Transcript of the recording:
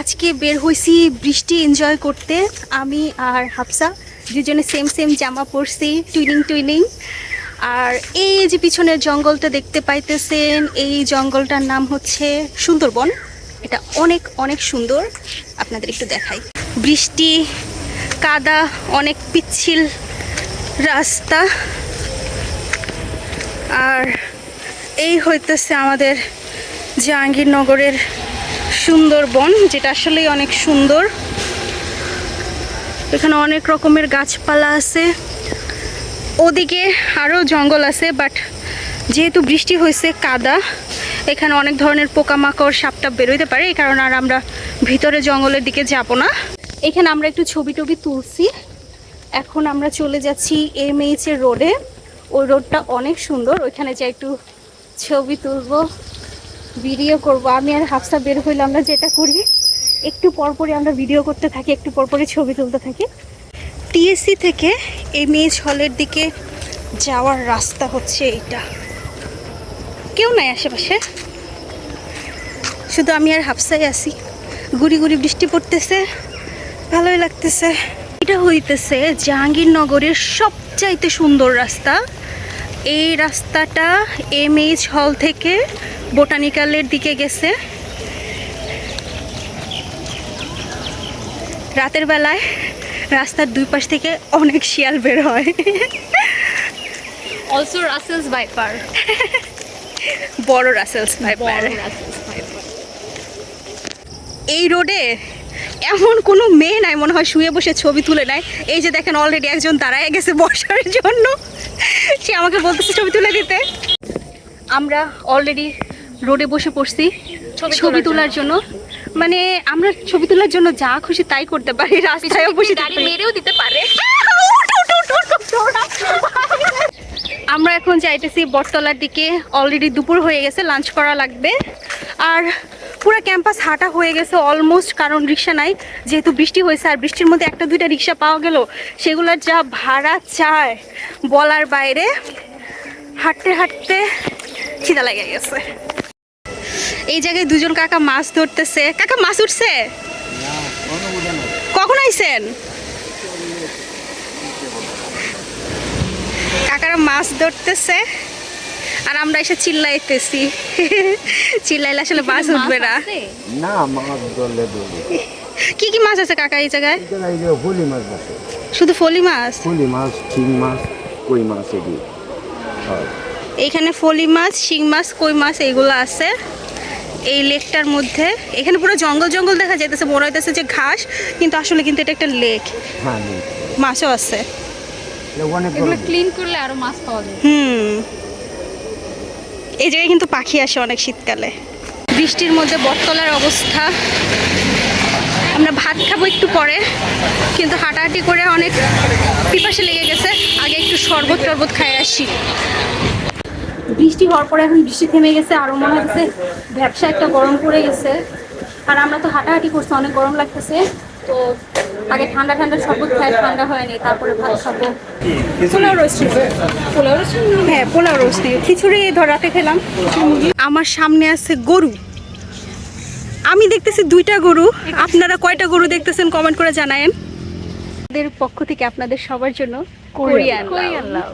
আজকে বের হয়েছি বৃষ্টি এনজয় করতে। আমি আর হাফসা দুজনে সেম সেম জামা পরছি টুইনিং টুইনিং আর এই যে পিছনের জঙ্গলটা দেখতে পাইতেছেন, এই জঙ্গলটার নাম হচ্ছে সুন্দরবন। এটা অনেক অনেক সুন্দর। আপনাদের একটু দেখাই। বৃষ্টি, কাদা, অনেক পিচ্ছিল রাস্তা। আর এই হইতেছে আমাদের জাহাঙ্গীরনগরের সুন্দরবন, যেটা আসলেই অনেক সুন্দর। এখানে অনেক রকমের গাছপালা আছে। ওদিকে আরও জঙ্গল আছে বাট যেহেতু বৃষ্টি হয়েছে কাদা, এখানে অনেক ধরনের পোকামাকড়, সাপটাপ বেরোইতে পারে, এই কারণে আর আমরা ভিতরে জঙ্গলের দিকে যাব না। এখানে আমরা একটু ছবি টবি তুলছি। এখন আমরা চলে যাচ্ছি এম এইচের রোডে। ওই রোডটা অনেক সুন্দর, ওইখানে যে একটু ছবি তুলবো। ভিডিও করব। আমি আর হাফসা বের হইলে আমরা যেটা করি, একটু পরপরই আমরা ভিডিও করতে থাকি, একটু পরপরই ছবি তুলতে থাকি। টিএসসি থেকে এম এইচ হলের দিকে যাওয়ার রাস্তা হচ্ছে এটা কেউ নাই আশেপাশে। শুধু আমি আর হাফসাই আছি। গুড়ি গুড়ি বৃষ্টি পড়তেছে, ভালোই লাগতেছে। এটা হইতেছে জাহাঙ্গীরনগরের সবচাইতে সুন্দর রাস্তা। এই রাস্তাটা এম এইচ হল থেকে বোটানিক্যালের দিকে গেছে। রাতের বেলায় রাস্তার দুই পাশ থেকে অনেক শিয়াল বের হয়। অলসো রাসেলস ভাইপার বড় রাসেলস ভাইপার এই রোডে এমন কোনো মেয়ে নাই মনে হয় শুয়ে বসে ছবি তুলে নেয়। এই যে দেখেন অলরেডি একজন দাঁড়ায় গেছে বসার জন্য। সে আমাকে বলতেছে ছবি তুলে দিতে। আমরা অলরেডি রোডে বসে পড়ছি ছবি তোলার জন্য। মানে আমরা ছবি তোলার জন্য যা খুশি তাই করতে পারি রাস্তায় বসে মেরেও দিতে পারে। আমরা এখন যাইতেছি বটতলার দিকে। অলরেডি দুপুর হয়ে গেছে লাঞ্চ করা লাগবে। আর পুরো ক্যাম্পাস হাঁটা হয়ে গেছে অলমোস্ট কারণ রিক্সা নাই। যেহেতু বৃষ্টি হয়েছে আর বৃষ্টির মধ্যে একটা দুইটা রিক্সা পাওয়া গেল সেগুলোর যা ভাড়া চায় বলার বাইরে হাঁটতে হাঁটতে খিদা লেগে গেছে। এই জায়গায় দুজন কাকা মাছ ধরতেছে। কাকা মাছ উঠছে? কখন আইছেন? কাকারা মাছ ধরতেছে আর আমরা এসে চিল্লাইতেছি। চিল্লাইলে আসলে মাছ উঠবে না। না মাছ ধরলে কি কি মাছ আছে কাকা এই জায়গায়? ফলি মাছ শুধু ফলি মাছ? ফলি মাছ শিং মাছ কই মাছ হয় এইখানে ফলি মাছ শিং মাছ কই মাছ এইগুলো আছে? এই লেকটার মধ্যে। এখানে পুরো জঙ্গল জঙ্গল দেখা যাইতেছে মনে হইতেছে যে ঘাস কিন্তু আসলে কিন্তু এটা একটা লেক। হ্যাঁ মাছও আছে। এগুলো ক্লিন করলে আরও মাছ পাওয়া যায়। হুম। এই জায়গায় কিন্তু পাখি আসে অনেক শীতকালে। বৃষ্টির মধ্যে বটতলার অবস্থা। আমরা ভাত খাব একটু পরে কিন্তু হাঁটাহাঁটি করে অনেক পিপাসে লেগে গেছে। আগে একটু শরবত টরবত খাই আসি। বৃষ্টি হওয়ার পরে এখন বৃষ্টি থেমে গেছে আরও মনে হচ্ছে ব্যবসা একটা গরম পড়ে গেছে। আর আমরা তো হাঁটাহাঁটি করছি অনেক গরম লাগতেছে। তো আগে ঠান্ডা ঠান্ডা শরবত খাই ঠান্ডা হয়নি তারপরে ভাত খাব। পোলাও রোস্ট পোলাও রোস্ট হ্যাঁ পোলাও রোস্ট খিচুড়ি ধর রাতে খেলাম। আমার সামনে আছে গরু। আমি দেখতেছি দুইটা গরু। আপনারা কয়টা গরু দেখতেছেন কমেন্ট করে জানায়েন। আমাদের পক্ষ থেকে আপনাদের সবার জন্য কোরিয়ান কোরিয়ান লাভ